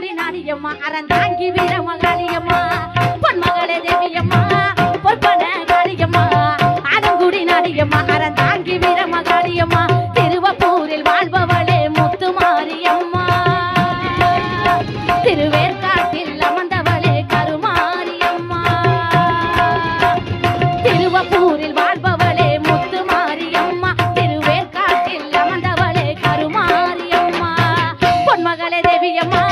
சூடி நாடியம்மா அறன் தாங்கி வீரம்மா காளியம்மா பொன்மகளே தேவியம்மா பொற்பன காளியம்மா அரங்குடி நாடியம்மா அறன் தாங்கி வீரம்மா காளியம்மா திருவப்பூரில் வாழ்பவளே முத்து மாரியம்மா திருவேற்காட்டில் அமர்ந்தவளே கருமாரியம்மா. திருவப்பூரில் வாழ்பவளே முத்து மாரியம்மா திருவேற்காட்டில் அமர்ந்தவளே கருமாரியம்மா பொன்மகளே தேவியம்மா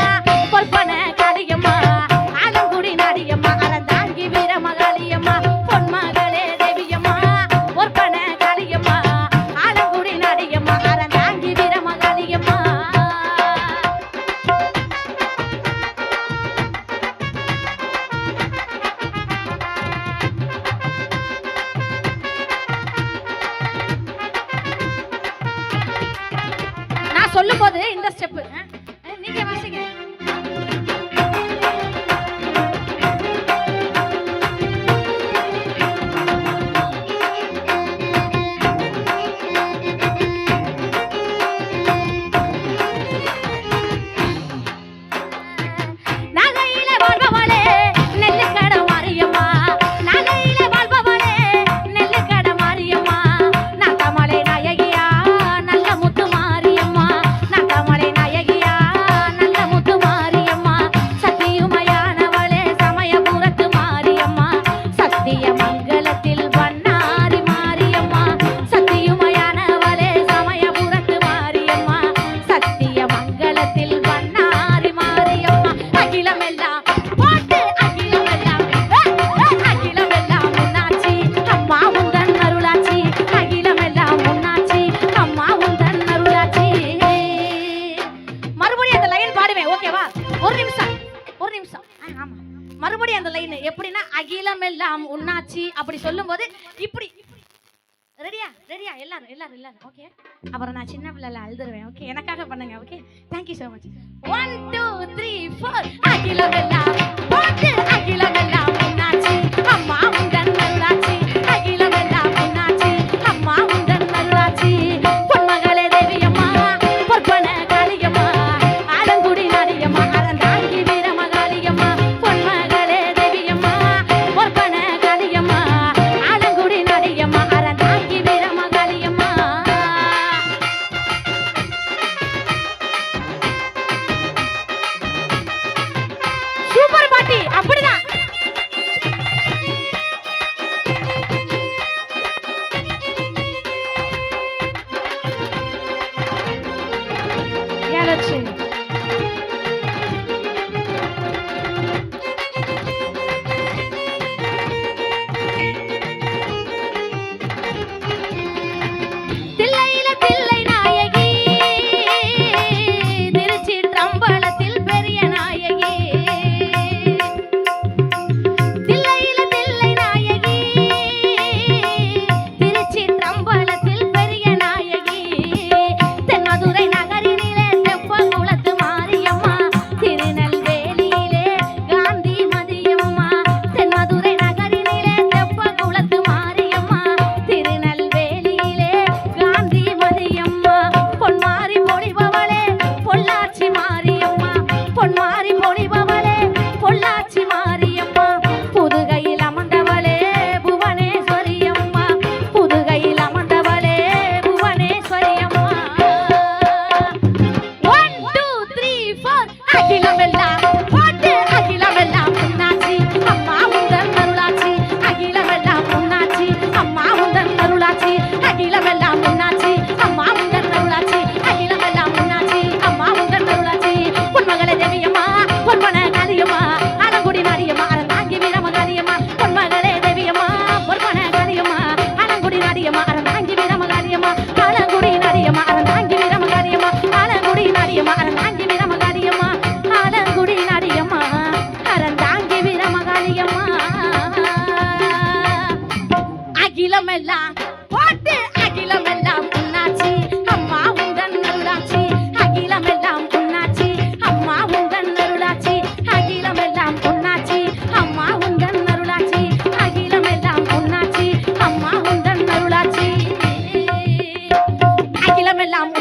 சொல்லும் போது இந்த ஸ்டெப்பு மறுபடியும் அந்த லைன் எப்படின்னா அகிலம் எல்லாம் உண்ணாச்சி அப்படி சொல்லும்போது இப்படி ரெடியா ரெடியா எல்லாரும் எல்லாரும் எல்லாரும். ஓகே அப்புறம் நான் சின்ன பிள்ளைல அழுதுருவேன். ஓகே எனக்காக பண்ணுங்க. Okay thank you so much one two three four அகிலம் எல்லாம் அகிலமெல்லாம் போட்டு அகிலமெல்லாம் புண்ணாச்சி அம்மா உங்கள் நருளாச்சி அகிலமெல்லாம் புண்ணாச்சி அம்மா உங்கள் நருளாச்சி அகிலமெல்லாம் புண்ணாச்சி அம்மா உங்கள் நருளாச்சி அகிலமெல்லாம் புண்ணாச்சி அம்மா உங்கள் நருளாச்சி அகிலமெல்லாம்